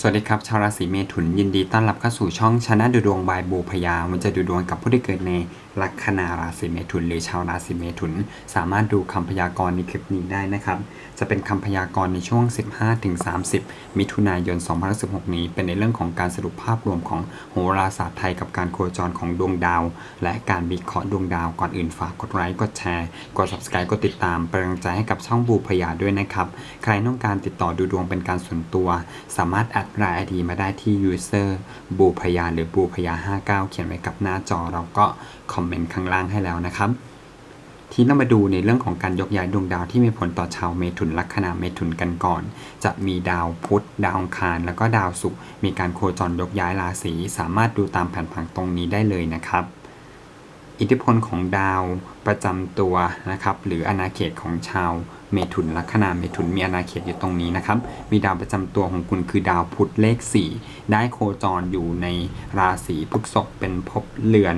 สวัสดีครับ ชาวราศีเมถุนยินดีต้อนรับเข้าสู่ช่องชนะดูดวงบายบูพยา มันจะดูดวงกับผู้ที่เกิดใน ลัคนาราศีเมถุน หรือชาวราศีเมถุน สามารถดูคำพยากรณ์ในคลิปนี้ได้นะครับ จะเป็นคำพยากรณ์ในช่วง 15-30 มิถุนายน 2016 นี้ เป็นในเรื่องของการสรุปภาพรวมของโหราศาสตร์ไทยกับการโคจรของดวงดาว และการวิเคราะห์ดวงดาวก่อนอื่นฝากกดไลค์กดแชร์กด subscribe กดติดตามเป็นกำลังใจให้กับช่องบูพยาด้วยนะครับใครต้องการติดต่อดูดวงเป็นการส่วนตัว สามารถแอดไลน์ไอดีมาได้ที่ user บูพยาหรือบูพยา59 เขียนไว้กับหน้าจอเราก็ คอมเมนต์ข้างล่างให้แล้วนะครับ ที่เรามาดูในเรื่องของการยกย้ายดวงดาวที่มีผลต่อชาวเมถุนลัคนาเมถุนกันก่อน จะมีดาวพุธดาวอังคาร แล้วก็ดาวศุกร์มีการโคจรยกย้ายราศีสามารถดูตามแผนผังตรงนี้ได้เลยนะครับอิทธิพลของดาวประจำตัวนะครับหรืออาณาเขตของชาวเมถุนลัคนาเมถุนมีอาณาเขตอยู่ตรงนี้นะครับมีดาวประจำตัวของคุณคือดาวพุธเลข 4 ได้โคจรอยู่ในราศีพฤษภเป็นภพเรือน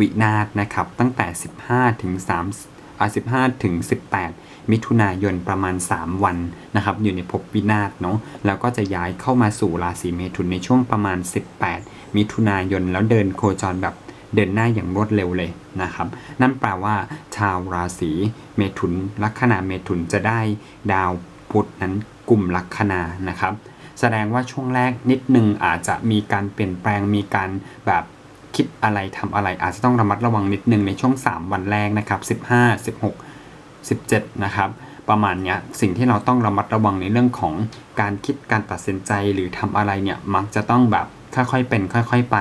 วินาศนะครับ ตั้งแต่ 15 ถึง3อ่า15 ถึง 18 มิถุนายนประมาณ 3 วันนะครับ อยู่ในภพวินาศเนาะแล้วก็จะย้ายเข้ามาสู่ราศีเมถุนในช่วงประมาณ 18 มิถุนายนแล้วเดินโคจรแบบเดินหน้าอย่างรวดเร็วเลยนะครับ นั่นแปลว่า ชาวราศีเมถุนลัคนาเมถุนจะได้ดาวพุธนั้นกลุ่มลัคนานะครับ แสดงว่าช่วงแรกนิดนึงอาจจะมีการเปลี่ยนแปลงมีการแบบ คิดอะไรทำอะไรอาจจะต้องระมัดระวังนิดนึงในช่วง 3 วันแรกนะครับ 15 16 17 นะครับ ประมาณเนี้ยสิ่งที่เราต้องระมัดระวังในเรื่องของการคิดการตัดสินใจหรือทำอะไรเนี่ยมักจะต้องแบบ ค่อยๆเป็น ค่อยๆไป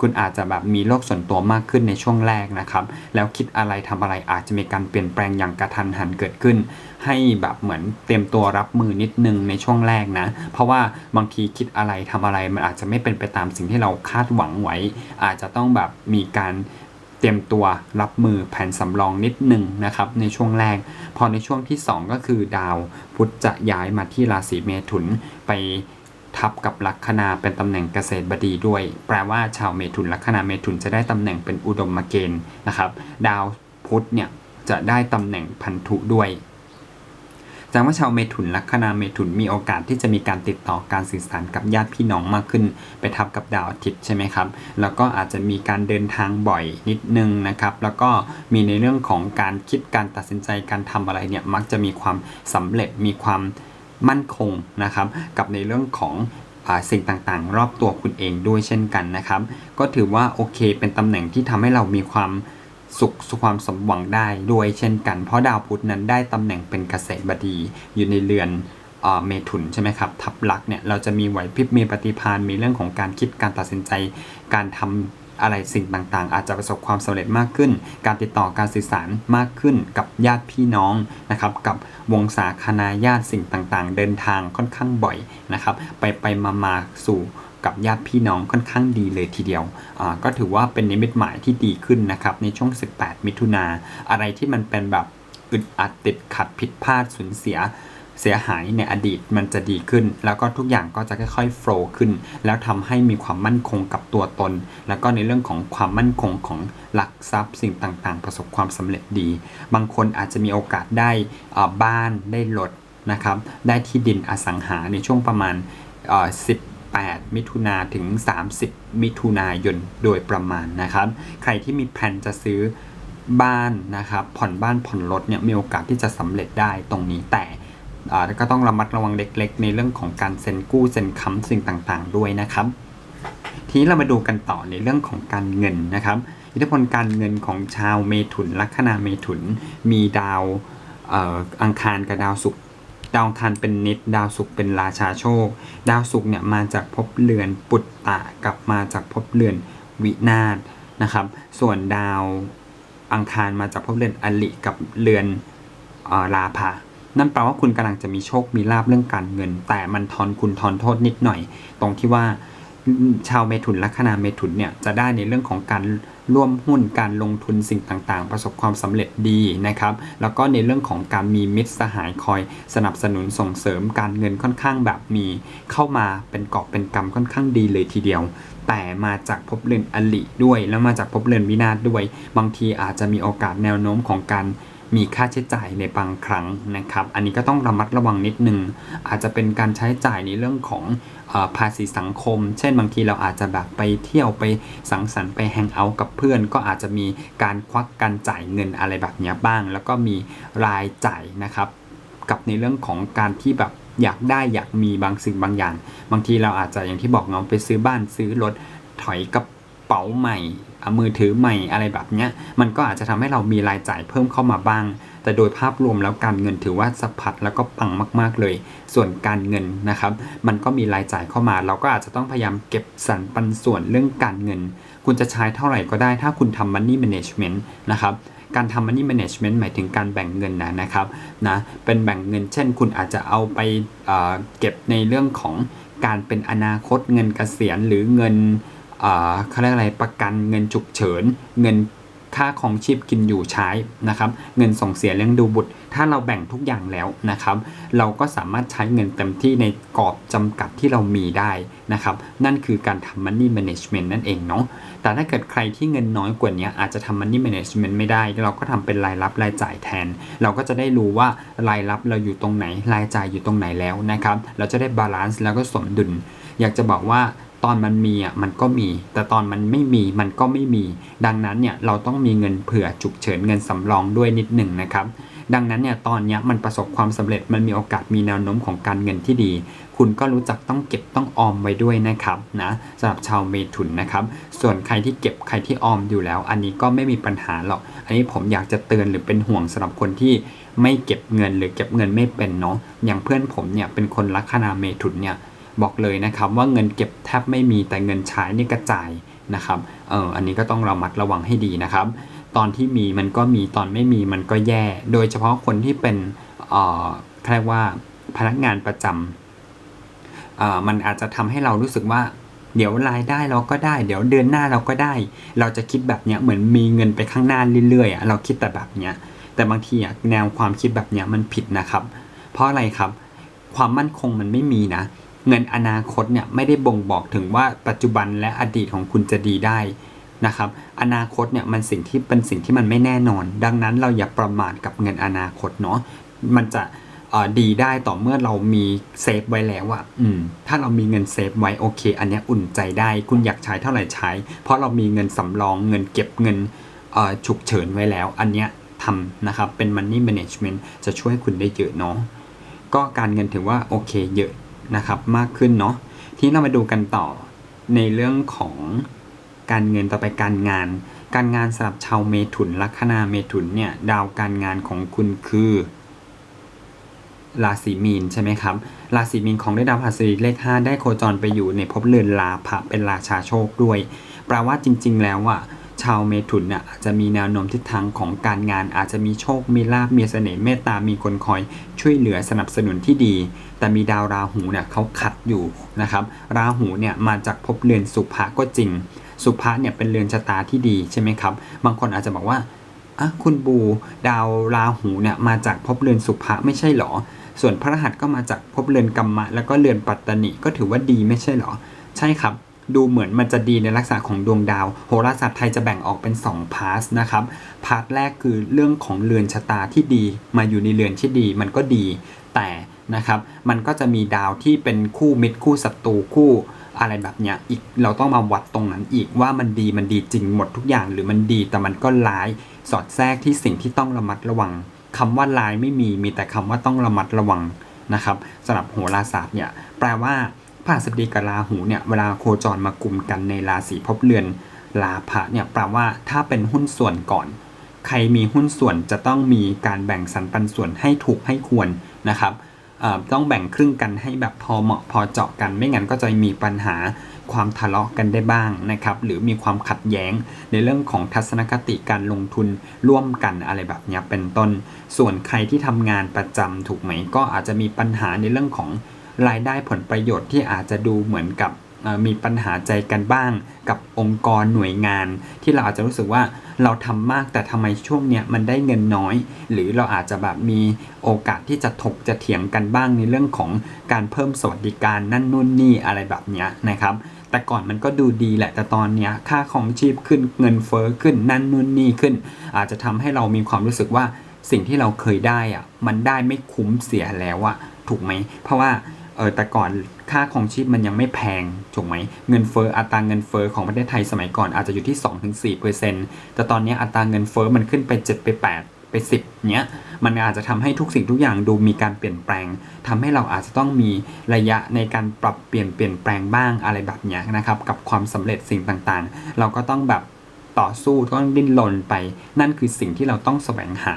คุณอาจจะแบบมีโลกส่วนตัวมากขึ้นในช่วงแรกนะครับ แล้วคิดอะไรทำอะไรอาจจะมีการเปลี่ยนแปลงอย่างกระทันหันเกิดขึ้น ให้แบบเหมือนเตรียมตัวรับมือนิดนึงในช่วงแรกนะ เพราะว่าบางทีคิดอะไรทำอะไรมันอาจจะไม่เป็นไปตามสิ่งที่เราคาดหวังไว้ อาจจะต้องแบบมีการเตรียมตัวรับมือแผนสำรองนิดหนึ่งนะครับในช่วงแรก พอในช่วงที่ 2 ก็คือดาวพุธจะย้ายมาที่ราศีเมถุนไป ทับกับลัคนาเป็นตำแหน่งเกษตรบดีด้วย แปลว่าชาวเมถุนลัคนาเมถุนจะได้ตำแหน่งเป็นอุดมมเกณฑ์นะครับ ดาวพุธเนี่ยจะได้ตำแหน่งพันธุด้วยแสดงว่าชาวเมถุนลัคนาเมถุนมีโอกาสที่จะมีการติดต่อการสื่อสารกับญาติพี่น้องมากขึ้น ไปทับกับดาวอาทิตย์ใช่ไหมครับ แล้วก็อาจจะมีการเดินทางบ่อยนิดนึงนะครับ แล้วก็มีในเรื่องของการคิดการตัดสินใจการทำอะไรเนี่ยมักจะมีความสำเร็จมีความ มั่นคงนะครับ กับในเรื่องของสิ่งต่างๆ รอบตัวคุณเองด้วยเช่นกันนะครับ ก็ถือว่าโอเค เป็นตำแหน่งที่ทำให้เรามีความสุขสความสมหวังได้ด้วยเช่นกัน เพราะดาวพุธนั้นได้ตำแหน่งเป็นเกษตรบดีอยู่ในเรือนเมถุนใช่ไหมครับทับลักเนี่ยเราจะมีไหวพริบมีปฏิภาณมีเรื่องของการคิดการตัดสินใจ การทำ อะไรสิ่งต่างๆ อาจจะประสบความสำเร็จมากขึ้น การติดต่อการสื่อสารมากขึ้นกับญาติพี่น้องนะครับ กับวงศาคณาญาติสิ่งต่างๆ เดินทางค่อนข้างบ่อยนะครับ ไปไปมามาสู่กับญาติพี่น้องค่อนข้างดีเลยทีเดียวอ่าก็ถือว่าเป็นนิมิตหมายที่ดีขึ้นนะครับ ในช่วง 18 มิถุนาอะไรที่มันเป็นแบบอึดอัดติดขัดผิดพลาดสูญเสีย เสียหายในอดีตมันจะดีขึ้น แล้วก็ทุกอย่างก็จะค่อยๆโฟล์ขึ้น แล้วทำให้มีความมั่นคงกับตัวตน แล้วก็ในเรื่องของความมั่นคงของหลักทรัพย์สิ่งต่างๆ ประสบความสำเร็จดี บางคนอาจจะมีโอกาสได้บ้านได้รถนะครับ ได้ที่ดินอสังหาในช่วงประมาณเอ่อ18มิถุนาถึง 30 มิถุนายนโดยประมาณนะครับ ใครที่มีแผนจะซื้อบ้านนะครับ ผ่อนบ้านผ่อนรถเนี่ยมีโอกาสที่จะสำเร็จได้ตรงนี้แต่ ก็ต้องระมัดระวังเล็ก ๆ ในเรื่องของการเซ็นกู้เซ็นค้ำสิ่งต่างๆ ด้วยนะครับ ทีนี้เรามาดูกันต่อในเรื่องของการเงินนะครับ อิทธิพลการเงินของชาวเมถุนลัคนาเมถุน มีดาวอังคารกับดาวศุกร์ดาวอังคารเป็นนิด ดาวศุกร์เป็นราชาโชค ดาวศุกร์เนี่ยมาจากภพเรือนปุตตะกับมาจากภพเรือนวินาศนะครับ ส่วนดาวอังคารมาจากภพเรือนอลิกับเรือนเอ่อราภา นั่นแปลว่าคุณกำลังจะมีโชคมีลาบเรื่องการเงิน แต่มันทอนคุณทอนโทษนิดหน่อย ตรงที่ว่าชาวเมถุนลัคนาเมถุนเนี่ยจะได้ในเรื่องของการร่วมหุ้นการลงทุนสิ่งต่างๆ ประสบความสำเร็จดีนะครับ แล้วก็ในเรื่องของการมีมิตรสหายคอย สนับสนุนส่งเสริมการเงินค่อนข้างแบบมี เข้ามาเป็นกอบเป็นกำค่อนข้างดีเลยทีเดียว แต่มาจากภพเรือนอลิด้วย แล้วมาจากภพเรือนวินาศด้วย บางทีอาจจะมีโอกาสแนวโน้มของการ มีค่าใช้จ่ายในบางครั้งนะครับ อันนี้ก็ต้องระมัดระวังนิดนึง อาจจะเป็นการใช้จ่ายในเรื่องของอภาษีสังคม เช่นบางทีเราอาจจะแบบไปเที่ยวไปสังสรรค์ไปแฮงเอาท์กับเพื่อน ก็อาจจะมีการควักการจ่ายเงินอะไรแบบนี้บ้าง แล้วก็มีรายจ่ายนะครับกับในเรื่องของการที่แบบอยากได้อยากมีบางสิ่งบางอย่าง บางทีเราอาจจะอย่างที่บอกเนาะไปซื้อบ้านซื้อรถถอยกระเป๋าใหม่ มือถือใหม่อะไรแบบเนี้ยมันก็อาจจะทำให้เรามีรายจ่ายเพิ่มเข้ามาบ้าง แต่โดยภาพรวมแล้วการเงินถือว่าสะพัดแล้วก็ปังมาก ๆเลย ส่วนการเงินนะครับ มันก็มีรายจ่ายเข้ามา เราก็อาจจะต้องพยายามเก็บสรรปันส่วนเรื่องการเงิน คุณจะใช้เท่าไหร่ก็ได้ถ้าคุณทำ money management นะครับการทำ money management หมายถึงการแบ่งเงินนะนะครับนะเป็นแบ่งเงิน เช่น คุณอาจจะเอาไปเเก็บในเรื่องของการเป็นอนาคตเงินเกษียณหรือเงิน เขาเรียกอะไรประกันเงินฉุกเฉิน เงินค่าของชีพกินอยู่ใช้นะครับเงินส่งเสียเลี้ยงดูบุตร ถ้าเราแบ่งทุกอย่างแล้วนะครับ เราก็สามารถใช้เงินเต็มที่ในกรอบจำกัดที่เรามีได้นะครับ นั่นคือการทำ money management นั่นเองเนาะแต่ถ้าเกิดใครที่เงินน้อยกว่านี้อาจจะทำ money management ไม่ได้ เราก็ทำเป็นรายรับรายจ่ายแทน เราก็จะได้รู้ว่ารายรับเราอยู่ตรงไหนรายจ่ายอยู่ตรงไหนแล้วนะครับ เราจะได้บาลานซ์แล้วก็สมดุล อยากจะบอกว่า ตอนมันมีอะมันก็มี แต่ตอนมันไม่มีมันก็ไม่มี ดังนั้นเนี่ยเราต้องมีเงินเผื่อฉุกเฉินเงินสำรองด้วยนิดหนึ่งนะครับ ดังนั้นเนี่ยตอนเนี้ยมันประสบความสำเร็จมันมีโอกาสมีแนวโน้มของการเงินที่ดี คุณก็รู้จักต้องเก็บต้องออมไว้ด้วยนะครับนะสำหรับชาวเมถุนนะครับ ส่วนใครที่เก็บใครที่ออมอยู่แล้ว อันนี้ก็ไม่มีปัญหาหรอก อันนี้ผมอยากจะเตือนหรือเป็นห่วงสำหรับคนที่ไม่เก็บเงินหรือเก็บเงินไม่เป็นเนาะอย่างเพื่อนผมเนี่ยเป็นคนลัคนาเมถุนเนี่ย บอกเลยนะครับว่าเงินเก็บแทบไม่มีแต่เงินใช้นี่กระจายนะครับเอออันนี้ก็ต้องระมัดระวังให้ดีนะครับ ตอนที่มีมันก็มีตอนไม่มีมันก็แย่ โดยเฉพาะคนที่เป็นเอ่อเรียกว่าพนักงานประจำเอ่อมันอาจจะทำให้เรารู้สึกว่าเดี๋ยวรายได้เราก็ได้ เดี๋ยวเดือนหน้าเราก็ได้ เราจะคิดแบบเนี้ยเหมือนมีเงินไปข้างหน้าเรื่อยๆอะเราคิดแต่แบบเนี้ยแต่บางทีอะแนวความคิดแบบเนี้ยมันผิดนะครับ เพราะอะไรครับ ความมั่นคงมันไม่มีนะ เงินอนาคตเนี่ยไม่ได้บ่งบอกถึงว่าปัจจุบันและอดีตของคุณจะดีได้นะครับ อนาคตเนี่ยมันสิ่งที่เป็นสิ่งที่มันไม่แน่นอน ดังนั้นเราอย่าประมาทกับเงินอนาคตเนาะมันจะดีได้ต่อเมื่อเรามีเซฟไว้แล้วอะอืม ถ้าเรามีเงินเซฟไว้โอเค อันเนี้ยอุ่นใจได้ คุณอยากใช้เท่าไหร่ใช้ เพราะเรามีเงินสำรองเงินเก็บเงินฉุกเฉินไว้แล้ว อันเนี้ยทำนะครับ เป็น money management จะช่วยคุณได้เยอะเนาะก็การเงินถือว่าโอเคเยอะ นะครับมากขึ้นเนาะทีนี้เรามาดูกันต่อในเรื่องของการเงินต่อไปการงาน การงานสำหรับชาวเมถุนลัคนาเมถุนเนี่ยดาวการงานของคุณคือราศีมีนใช่ไหมครับราศีมีนของได้ดาวพฤหัสบดีเลข 5 ได้โคจรไปอยู่ในภพเรือนลาภะเป็นราชาโชคด้วยแปลว่าจริง ๆ แล้วอะ ชาวเมถุนน่ะอาจจะมีแนวโน้มทิศทางของการงาน อาจจะมีโชคมีลาบมีเสน่ห์เมตตา มีคนคอยช่วยเหลือสนับสนุนที่ดี แต่มีดาวราหูเนี่ยเขาขัดอยู่นะครับ ราหูเนี่ยมาจากภพเรือนสุภะก็จริง สุภะเนี่ยเป็นเรือนชะตาที่ดีใช่ไหมครับ บางคนอาจจะบอกว่าอะคุณบูดาวราหูเนี่ยมาจากภพเรือนสุภะไม่ใช่หรอ ส่วนพระรหัสก็มาจากภพเรือนกรรมะ แล้วก็เรือนปัตตนิก็ถือว่าดีไม่ใช่หรอ ใช่ครับ ดูเหมือนมันจะดีในลักษณะของดวงดาว โหราศาสตร์ไทยจะแบ่งออกเป็น 2 พาร์ทนะครับ พาร์ทแรกคือเรื่องของเรือนชะตาที่ดี มาอยู่ในเรือนที่ดีมันก็ดี แต่นะครับมันก็จะมีดาวที่เป็นคู่มิตรคู่ศัตรูคู่อะไรแบบเนี้ยอีกเราต้องมาวัดตรงนั้นอีกว่ามันดีมันดีจริงหมดทุกอย่างหรือมันดีแต่มันก็ร้ายสอดแทรกที่สิ่งที่ต้องระมัดระวังคำว่าร้ายไม่มีมีแต่คำว่าต้องระมัดระวังนะครับสำหรับโหราศาสตร์เนี่ยแปลว่า พระหัสบดีกับราหูเนี่ยเวลาโคจรมากลุ่มกันในราศีภพเรือนลาภะเนี่ยแปลว่าถ้าเป็นหุ้นส่วนก่อน ใครมีหุ้นส่วนจะต้องมีการแบ่งสรรปันส่วนให้ถูกให้ควรนะครับต้องแบ่งครึ่งกันให้แบบพอเหมาะพอเจาะกัน ไม่งั้นก็จะมีปัญหาความทะเลาะกันได้บ้างนะครับ หรือมีความขัดแย้งในเรื่องของทัศนคติการลงทุนร่วมกันอะไรแบบนี้เป็นต้น ส่วนใครที่ทำงานประจำถูกไหมก็อาจจะมีปัญหาในเรื่องของ รายได้ผลประโยชน์ที่อาจจะดูเหมือนกับมีปัญหาใจกันบ้าง กับองค์กรหน่วยงาน ที่เราอาจจะรู้สึกว่าเราทำมากแต่ทำไมช่วงเนี้ยมันได้เงินน้อย หรือเราอาจจะแบบมีโอกาสที่จะถกจะเถียงกันบ้างในเรื่องของการเพิ่มสวัสดิการนั่นนู่นนี่อะไรแบบเนี้ยนะครับ แต่ก่อนมันก็ดูดีแหละแต่ตอนเนี้ยค่าของชีพขึ้นเงินเฟ้อขึ้นนั่นนู่นนี่ขึ้น อาจจะทำให้เรามีความรู้สึกว่าสิ่งที่เราเคยได้อะมันได้ไม่คุ้มเสียแล้วอะถูกไหมเพราะว่า เออแต่ก่อนค่าของชีพมันยังไม่แพงถูกไหมเงินเฟ้ออัตราเงินเฟ้อของประเทศไทยสมัยก่อนอาจจะอยู่ที่ 2-4%แต่ตอนนี้อัตราเงินเฟ้อมันขึ้นไป 7 ไป 8 ไป 10เนี้ยมันอาจจะทำให้ทุกสิ่งทุกอย่างดูมีการเปลี่ยนแปลงทำให้เราอาจจะต้องมีระยะในการปรับเปลี่ยนเปลี่ยนแปลงบ้างอะไรแบบเนี้ยนะครับกับความสำเร็จสิ่งต่างๆ เราก็ต้องแบบ ต่อสู้ต้องดิ้นรนไป นั่นคือสิ่งที่เราต้องแสวงหา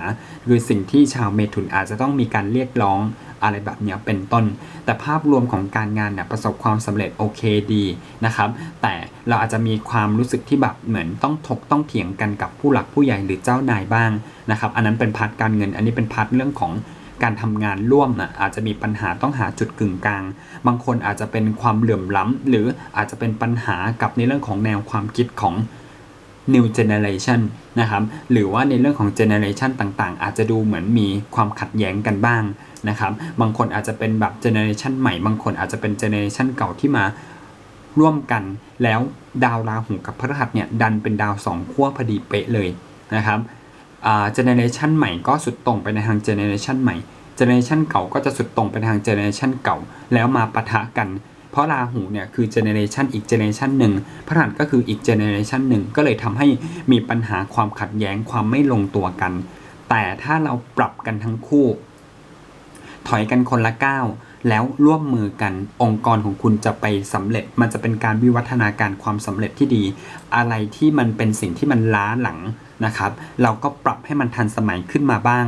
คือสิ่งที่ชาวเมถุนอาจจะต้องมีการเรียกร้องอะไรแบบเนี้ยเป็นต้น แต่ภาพรวมของการงานเนี่ยประสบความสำเร็จโอเคดีนะครับ แต่เราอาจจะมีความรู้สึกที่แบบเหมือนต้องถกต้องเถียงกันกับผู้หลักผู้ใหญ่หรือเจ้านายบ้างนะครับ อันนั้นเป็นพาร์ทการเงิน อันนี้เป็นพาร์ทเรื่องของการทำงานร่วมนะอาจจะมีปัญหาต้องหาจุดกึ่งกลาง บางคนอาจจะเป็นความเหลื่อมล้ำหรืออาจจะเป็นปัญหากับในเรื่องของแนวความคิดของ new generation นะครับหรือว่าในเรื่องของ generation ต่างๆ อาจจะดูเหมือนมีความขัดแย้งกันบ้างนะครับบางคนอาจจะเป็นแบบ generation ใหม่ บางคนอาจจะเป็น generation เก่าที่มาร่วมกัน แล้วดาวราหูกับพฤหัสเนี่ยดันเป็นดาวสองขั้วพอดีเป๊ะเลยนะครับอ่า generation ใหม่ก็สุดตรงไปในทาง generation ใหม่ generation เก่าก็จะสุดตรงไปทาง generation เก่า แล้วมาปะทะกัน เพราะราหูเนี่ยคือเจเนเรชันอีกเจเนเรชันหนึ่งพระหัสก็คืออีกเจเนเรชันหนึ่งก็เลยทำให้มีปัญหาความขัดแย้งความไม่ลงตัวกัน แต่ถ้าเราปรับกันทั้งคู่ ถอยกันคนละก้าวแล้วร่วมมือกันองค์กรของคุณจะไปสำเร็จ มันจะเป็นการวิวัฒนาการความสำเร็จที่ดี อะไรที่มันเป็นสิ่งที่มันล้าหลังนะครับ เราก็ปรับให้มันทันสมัยขึ้นมาบ้าง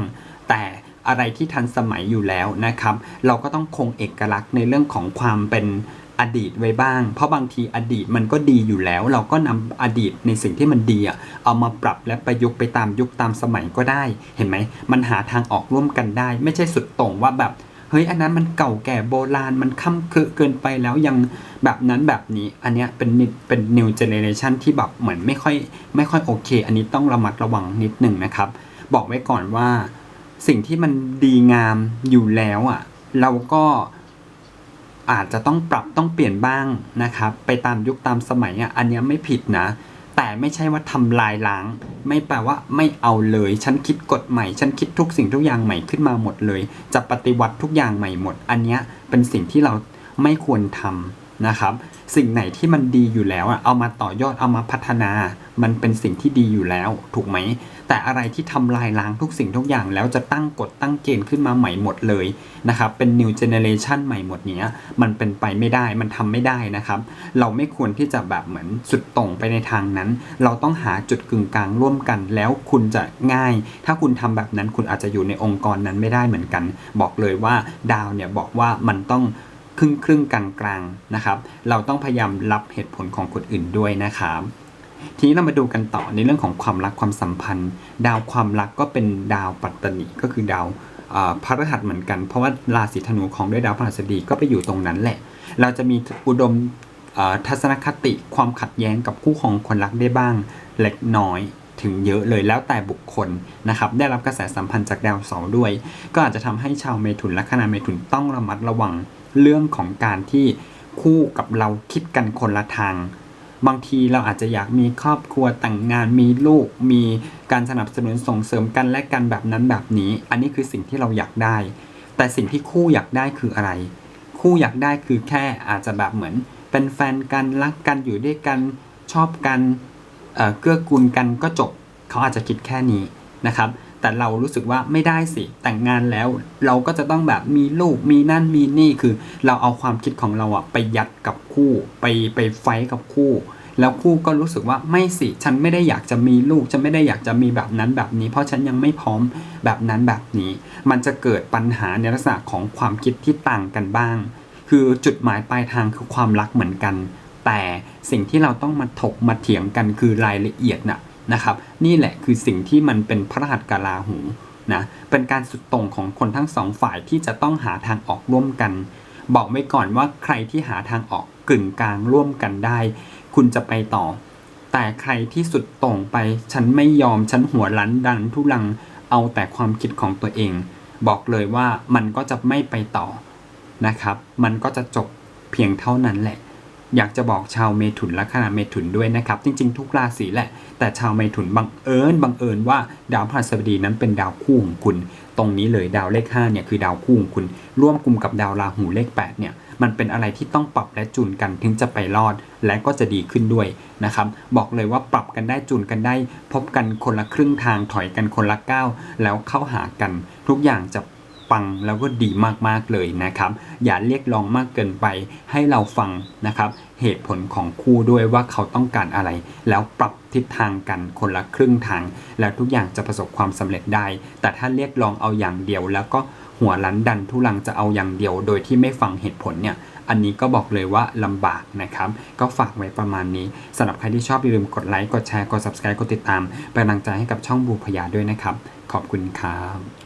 แต่ อะไรที่ทันสมัยอยู่แล้วนะครับ เราก็ต้องคงเอกลักษณ์ในเรื่องของความเป็นอดีตไว้บ้าง เพราะบางทีอดีตมันก็ดีอยู่แล้ว เราก็นำอดีตในสิ่งที่มันดีอะเอามาปรับและประยุกต์ไปตามยุคตามสมัยก็ได้ เห็นไหม มันหาทางออกร่วมกันได้ ไม่ใช่สุดโต่งว่าแบบ เฮ้ย อันนั้นมันเก่าแก่โบราณ มันค่ำคือเกินไปแล้วยังแบบนั้นแบบนี้ อันเนี้ยเป็นนิเป็น new generation ที่แบบเหมือนไม่ค่อยไม่ค่อยโอเค อันนี้ต้องระมัดระวังนิดหนึ่งนะครับ บอกไว้ก่อนว่า สิ่งที่มันดีงามอยู่แล้วอะ เราก็อาจจะต้องปรับต้องเปลี่ยนบ้างนะครับ ไปตามยุคตามสมัยอะอันนี้ไม่ผิดนะ แต่ไม่ใช่ว่าทำลายล้าง ไม่แปลว่าไม่เอาเลย ฉันคิดกฎใหม่ ฉันคิดทุกสิ่งทุกอย่างใหม่ขึ้นมาหมดเลย จะปฏิวัติทุกอย่างใหม่หมด อันนี้เป็นสิ่งที่เราไม่ควรทำ นะครับ สิ่งไหนที่มันดีอยู่แล้วอะเอามาต่อยอดเอามาพัฒนา มันเป็นสิ่งที่ดีอยู่แล้ว ถูกไหม แต่อะไรที่ทำลายล้างทุกสิ่งทุกอย่างแล้วจะตั้งกฎตั้งเกณฑ์ขึ้นมาใหม่หมดเลยนะครับ เป็น new generation ใหม่หมดเนี้ย มันเป็นไปไม่ได้มันทำไม่ได้นะครับ เราไม่ควรที่จะแบบเหมือนสุดตรงไปในทางนั้น เราต้องหาจุดกึ่งกลางร่วมกัน แล้วคุณจะง่าย ถ้าคุณทำแบบนั้นคุณอาจจะอยู่ในองค์กรนั้นไม่ได้เหมือนกัน บอกเลยว่าดาวเนี่ยบอกว่ามันต้อง ครึ่งครึ่งกลางกลางนะครับ เราต้องพยายามรับเหตุผลของคนอื่นด้วยนะครับ ทีนี้เรามาดูกันต่อในเรื่องของความรักความสัมพันธ์ ดาวความรักก็เป็นดาวปัตตนิก็คือดาวเอ่อพฤหัสเหมือนกัน เพราะว่าราศีธนูของด้วยดาวพฤหัสบดีก็ไปอยู่ตรงนั้นแหละ เราจะมีอุดมทัศนคติความขัดแย้งกับคู่ของคนรักได้บ้าง เล็กน้อยถึงเยอะเลยแล้วแต่บุคคลนะครับ ได้รับกระแสสัมพันธ์จากดาวเสาร์ด้วย ก็อาจจะทำให้ชาวเมถุนและคณะเมถุนต้องระมัดระวัง เรื่องของการที่คู่กับเราคิดกันคนละทาง บางทีเราอาจจะอยากมีครอบครัวแต่งงานมีลูก มีการสนับสนุนส่งเสริมกันและกันแบบนั้นแบบนี้ อันนี้คือสิ่งที่เราอยากได้ แต่สิ่งที่คู่อยากได้คืออะไร คู่อยากได้คือแค่อาจจะแบบเหมือน เป็นแฟนกันรักกันอยู่ด้วยกันชอบกันเเกื้อกูลกันก็จบ เขาอาจจะคิดแค่นี้นะครับ แต่เรารู้สึกว่าไม่ได้สิ แต่งงานแล้ว เราก็จะต้องแบบมีลูกมีนั่นมีนี่คือ เราเอาความคิดของเราอะไปยัดกับคู่ ไปไปไฟท์กับคู่ แล้วคู่ก็รู้สึกว่าไม่สิ ฉันไม่ได้อยากจะมีลูก ฉันไม่ได้อยากจะมีแบบนั้นแบบนี้ เพราะฉันยังไม่พร้อมแบบนั้นแบบนี้ มันจะเกิดปัญหาในลักษณะของความคิดที่ต่างกันบ้าง คือจุดหมายปลายทางคือความรักเหมือนกัน แต่สิ่งที่เราต้องมาถกมาเถียงกันคือรายละเอียดน่ะ นะครับนี่แหละคือสิ่งที่มันเป็นพระรหัสกาลาหูนะเป็นการสุดตรงของคนทั้งสองฝ่ายที่จะต้องหาทางออกร่วมกัน บอกไว้ก่อนว่าใครที่หาทางออกกึ่งกลางร่วมกันได้ คุณจะไปต่อ แต่ใครที่สุดตรงไปฉันไม่ยอมฉันหัวลันดันทุลังเอาแต่ความคิดของตัวเอง บอกเลยว่ามันก็จะไม่ไปต่อนะครับ มันก็จะจบเพียงเท่านั้นแหละ อยากจะบอกชาวเมถุนลัคนาเมถุนด้วยนะครับ จริง ๆ ทุกราศีแหละ แต่ชาวเมถุนบังเอิญบังเอิญว่าดาวพฤหัสบดีนั้นเป็นดาวคู่ของคุณ ตรงนี้เลยดาวเลข5เนี่ยคือดาวคู่ของคุณ ร่วมกลุ่มกับดาวราหูเลข8เนี่ยมันเป็นอะไรที่ต้องปรับและจูนกันถึงจะไปรอด และก็จะดีขึ้นด้วยนะครับ บอกเลยว่าปรับกันได้จูนกันได้ พบกันคนละครึ่งทางถอยกันคนละก้าวแล้วเข้าหากัน ทุกอย่างจะ ปังแล้วก็ดีมากๆเลยนะครับ อย่าเรียกร้องมากเกินไปให้เราฟังนะครับ เหตุผลของคู่ด้วยว่าเขาต้องการอะไร แล้วปรับทิศทางกันคนละครึ่งทาง แล้วทุกอย่างจะประสบความสำเร็จได้ แต่ถ้าเรียกร้องเอาอย่างเดียวแล้วก็หัวลันดันทุลังจะเอาอย่างเดียว โดยที่ไม่ฟังเหตุผลเนี่ยอันนี้ก็บอกเลยว่าลำบากนะครับ ก็ฝากไว้ประมาณนี้สำหรับใครที่ชอบอย่าลืมกดไลค์ กดแชร์ กด subscribe กดติดตาม เป็นกำลังใจให้กับช่องบูพยาด้วยนะครับ ขอบคุณครับ